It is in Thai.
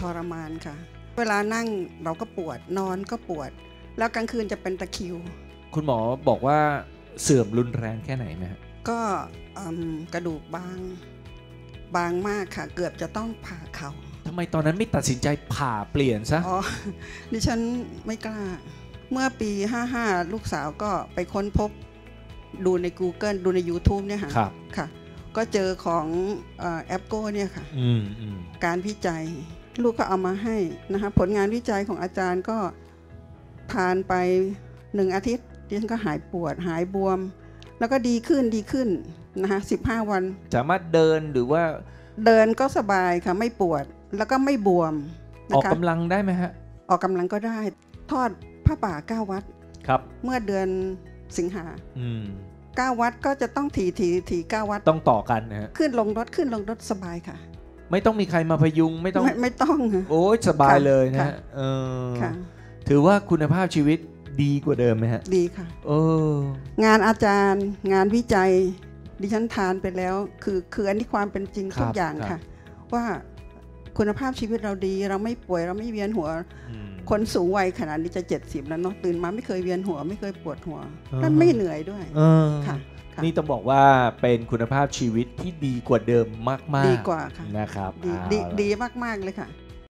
ทรมานค่ะ เวลานั่งเราก็ปวดนอนก็ปวด แล้วกลางคืนจะเป็นตะคริว คุณหมอบอกว่าเสื่อมรุนแรงแค่ไหนไหมฮะก็อืมกระดูกบางบางมากค่ะ เกือบจะต้องผ่าเขา่าทำไมตอนนั้นไม่ตัดสินใจผ่าเปลี่ยนซะอ๋อดิฉันไม่กล้า เมื่อปี 55 ลูกสาวก็ไปค้นพบดูใน Google ดูใน YouTube เนี่ยค่ะครับค่ะ ก็เจอของแอปโก้เนี่ยค่ะอืมอืมการวิจัย ลูกก็เอามาให้นะคะผลงานวิจัยของอาจารย์ก็ทานไปหนึ่งอาทิตย์ดิฉันก็หายปวดหายบวม แล้วก็ดีขึ้นดีขึ้นนะคะสิบห้าวัน สามารถเดินหรือว่า เดินก็สบายค่ะไม่ปวดแล้วก็ไม่บวมออกนะคะกำลังได้ไหมฮะ ออกกำลังก็ได้ทอดผ้าป่าเก้าวัดครับ เมื่อเดือนสิงหาอืมเก้าวัดก็จะต้องถีถีถีเก้าวัดต้องต่อกันนะฮะขึ้นลงรถขึ้นลงรถสบายค่ะ ไม่ต้องมีใครมาพยุงไม่ต้องไม่ไม่ต้องค่ะ โอ้ยสบายค่ะเลยนะค่ะ ฮะเออค่ะถือว่าคุณภาพชีวิตดีกว่าเดิมไหมฮะดีค่ะ เอองานอาจารย์งานวิจัย ดิฉันทานไปแล้ว คือคืออันนี้ความเป็นจริงครับทุกอย่างครัค่ะบว่าคุณภาพชีวิตเราดี เราไม่ป่วยเราไม่เวียนหัว อืม คนสูงวัยขนาดนี้จะ 70 แล้วเนาะตื่นมาไม่เคยเวียนหัว ไม่เคยปวดหัวอ่าและไม่เหนื่อยด้วย เออค่ะค่ะ นี่ต้องบอกว่าเป็นคุณภาพชีวิตที่ดีกว่าเดิมมากๆดีกว่าค่ะนะครับดีเอาดีล่ะดีมากๆเลยค่ะ